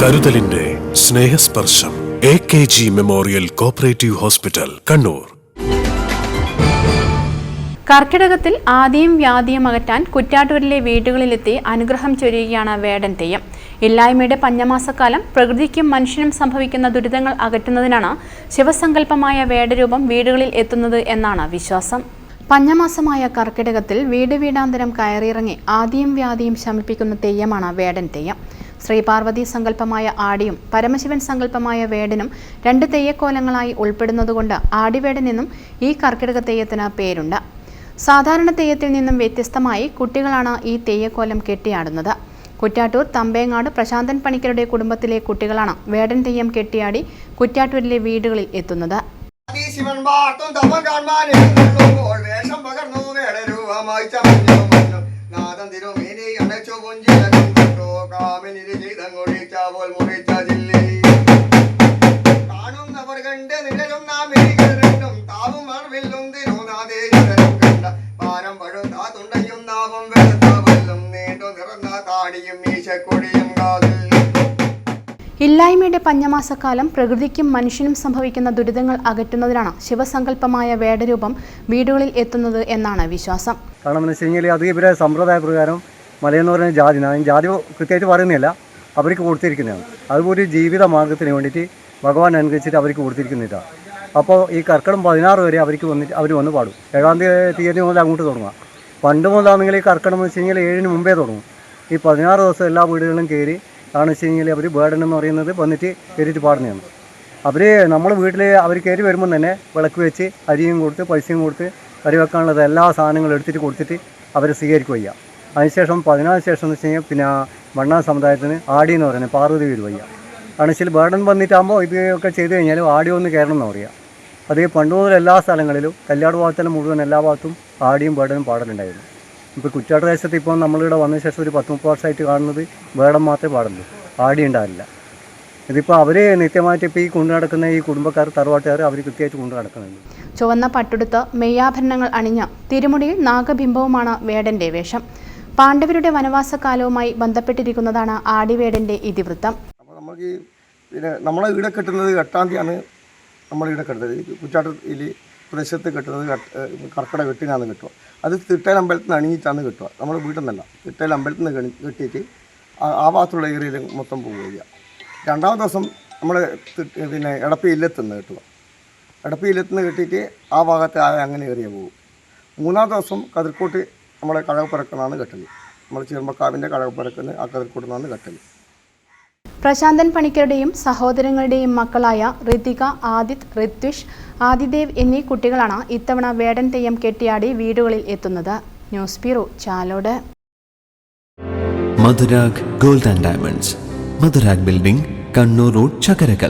കരുതലിന്റെ Snehasparsham A K G memorial cooperative hospital Kannur. കർക്കിടകത്തിൽ ആദ്യം വ്യാധിയും അകറ്റാൻ കുറ്റാട്ടൂരിലെ വീടുകളിലെത്തി അനുഗ്രഹം ചൊരിയുകയാണ് വേടൻ തെയ്യം. ഇല്ലായ്മയുടെ പഞ്ഞമാസക്കാലം പ്രകൃതിക്കും മനുഷ്യനും സംഭവിക്കുന്ന ദുരിതങ്ങൾ അകറ്റുന്നതിനാണ് ശിവസങ്കല്പമായ വേടരൂപം വീടുകളിൽ എത്തുന്നത് എന്നാണ് വിശ്വാസം. പഞ്ഞമാസമായ കർക്കിടകത്തിൽ വീട് വീടാന്തരം കയറിയിറങ്ങി ആദ്യം വ്യാധിയും ശമിപ്പിക്കുന്ന തെയ്യമാണ് വേടൻ തെയ്യം. ശ്രീപാർവതി സങ്കല്പമായ ആടിയും പരമശിവൻ സങ്കല്പമായ വേടനും രണ്ട് തെയ്യക്കോലങ്ങളായി ഉൾപ്പെടുന്നതുകൊണ്ട് ആടിവേടനെന്നും ഈ കർക്കിടക തെയ്യത്തിന് പേരുണ്ട്. സാധാരണ തെയ്യത്തിൽ നിന്നും വ്യത്യസ്തമായി കുട്ടികളാണ് ഈ തെയ്യക്കോലം കെട്ടിയാടുന്നത്. കുറ്റാട്ടൂർ തമ്പേങ്ങാട് പ്രശാന്തൻ പണിക്കരുടെ കുടുംബത്തിലെ കുട്ടികളാണ് വേടൻ തെയ്യം കെട്ടിയാടി കുറ്റാട്ടൂരിലെ വീടുകളിൽ എത്തുന്നത്. ശിവൻ വാർത്തും തപം കാണുമ്പോൾ വേഷം പകർന്നു വേടരൂപമായി ചമഞ്ഞു. പോൽ താവും താടിയും ഇല്ലായ്മയുടെ പഞ്ഞമാസക്കാലം പ്രകൃതിക്കും മനുഷ്യനും സംഭവിക്കുന്ന ദുരിതങ്ങൾ അകറ്റുന്നതിനാണ് ശിവസങ്കല്പമായ വേടരൂപം വീടുകളിൽ എത്തുന്നത് എന്നാണ് വിശ്വാസം. കാരണം എന്ന് വെച്ച് കഴിഞ്ഞാൽ അത് ഇവരെ സമ്പ്രദായ പ്രകാരം മലയെന്ന് പറയുന്ന ജാതി ഞാൻ ജാതി കൃത്യമായിട്ട് പറയുന്നില്ല. അവർക്ക് കൊടുത്തിരിക്കുന്നതാണ്. അതുപോലെ ജീവിത മാർഗത്തിന് വേണ്ടിയിട്ട് ഭഗവാൻ അനുഗ്രഹിച്ചിട്ട് അവർക്ക് കൊടുത്തിരിക്കുന്നില്ല അപ്പോൾ ഈ കർക്കിടം പതിനാറ് വരെ അവർക്ക് വന്നിട്ട് അവർ വന്ന് പാടും. ഏഴാം തീയതി മുതൽ അങ്ങോട്ട് തുടങ്ങുക. പണ്ട് മുതലാണെങ്കിൽ ഈ കർക്കിടം എന്ന് വെച്ച് കഴിഞ്ഞാൽ ഏഴിന് മുമ്പേ തുടങ്ങും. ഈ പതിനാറ് ദിവസം എല്ലാ വീടുകളിലും കയറി കാരണം വെച്ച് കഴിഞ്ഞാൽ അവർ ബേർഡൻ എന്ന് പറയുന്നത് വന്നിട്ട് കയറിയിട്ട് പാടുന്നതാണ്. അവർ നമ്മൾ വീട്ടിൽ അവർ കയറി വരുമ്പം തന്നെ വിളക്ക് വെച്ച് അരിയും കൊടുത്ത് പൈസയും കൊടുത്ത് കറി വെക്കാനുള്ളത് എല്ലാ സാധനങ്ങളും എടുത്തിട്ട് കൊടുത്തിട്ട് അവർ സ്വീകരിക്കുക വയ്യ അതിനുശേഷം പതിനാല് ശേഷം എന്ന് വെച്ച് കഴിഞ്ഞാൽ പിന്നെ മണ്ണാൻ സമുദായത്തിന് ആടി എന്ന് പറയുന്നത് പാർവതി വീട് വയ്യ. കാരണം വെച്ചാൽ ബേർഡൻ വന്നിട്ടാകുമ്പോൾ ഇതൊക്കെ ചെയ്ത് കഴിഞ്ഞാൽ ആടി ഒന്ന് കയറണം എന്ന് പറയുക അത് പണ്ട് മുതൽ എല്ലാ സ്ഥലങ്ങളിലും കല്യാട് ഭാഗത്തിലും മുഴുവൻ എല്ലാ ഭാഗത്തും ആടിയും ബേർഡനും പാടലുണ്ടായിരുന്നു. ഇപ്പോൾ കുറ്റാട്ട് ദേശത്ത് ഇപ്പോൾ നമ്മളിവിടെ വന്ന ശേഷം ഒരു പത്ത് മുപ്പത് വർഷമായിട്ട് കാണുന്നത് ബേർഡൻ മാത്രമേ പാടുള്ളൂ. ആടി ഉണ്ടാവില്ല. ഇതിപ്പോൾ അവർ നിത്യമായിട്ട് ഇപ്പോൾ ഈ കൊണ്ടു നടക്കുന്ന ഈ കുടുംബക്കാർ തറവാട്ടുകാർ അവർ കൃത്യമായിട്ട് കൊണ്ടു നടക്കുന്നുണ്ട്. ചുവന്ന പട്ടുടുത്ത് മെയ്യാഭരണങ്ങൾ അണിഞ്ഞ തിരുമുടിയിൽ നാഗബിംബവുമാണ് വേടന്റെ വേഷം. പാണ്ഡവരുടെ വനവാസ കാലവുമായി ബന്ധപ്പെട്ടിരിക്കുന്നതാണ് ആടിവേടന്റെ ഇതിവൃത്തം. അപ്പോൾ നമുക്ക് ഈ പിന്നെ നമ്മളെ ഇവിടെ കെട്ടുന്നത് എട്ടാം തീയതിയാണ് നമ്മൾ ഇവിടെ കെട്ടുന്നത്. കുറ്റാട്ടിൽ കുറ്റാട്ടത്തിൽ പ്രദേശത്ത് കെട്ടുന്നത് കർക്കിട വെട്ടിനാണ് കെട്ടുക. അത് തിട്ടേൽ അമ്പലത്തിൽ നിന്ന് അണിഞ്ഞിട്ടാണ് കെട്ടുക. നമ്മുടെ വീട്ടിൽ നിന്നല്ല തിട്ടേൽ അമ്പലത്തിൽ നിന്ന് കെട്ടിയിട്ട് ആ- ആ ഭാഗത്തുള്ള ഏരിയയിൽ മൊത്തം പോവുക രണ്ടാമത്തെ ദിവസം നമ്മൾ പിന്നെ ഇടപ്പിയില്ലെത്തുന്നു കിട്ടുക കെട്ടുക കിട്ടിയിട്ട് ആ ഭാഗത്ത് ആ അങ്ങനെ ഏറിയ പോകും മൂന്നാം ദിവസം കതിർക്കോട്ട് നമ്മളെ കഴകപ്പുറക്കുന്നാണ് കെട്ടൽ നമ്മൾ ചീർമക്കാവിന്റെ കഴകപ്പുറക്കുന്ന ആ കതിർക്കോട്ട് നിന്നാണ് കെട്ടൽ പ്രശാന്തൻ പണിക്കരുടെയും സഹോദരങ്ങളുടെയും മക്കളായ ഋതിക ആദിത് ഋത്വിഷ് ആദിദേവ് എന്നീ കുട്ടികളാണ് ഇത്തവണ വേടൻ തെയ്യം കെട്ടിയാടി വീടുകളിൽ എത്തുന്നത്. News bureau Chalode. Madhurag gold and diamonds. Madhurag building Kannur road Chakkarakkal.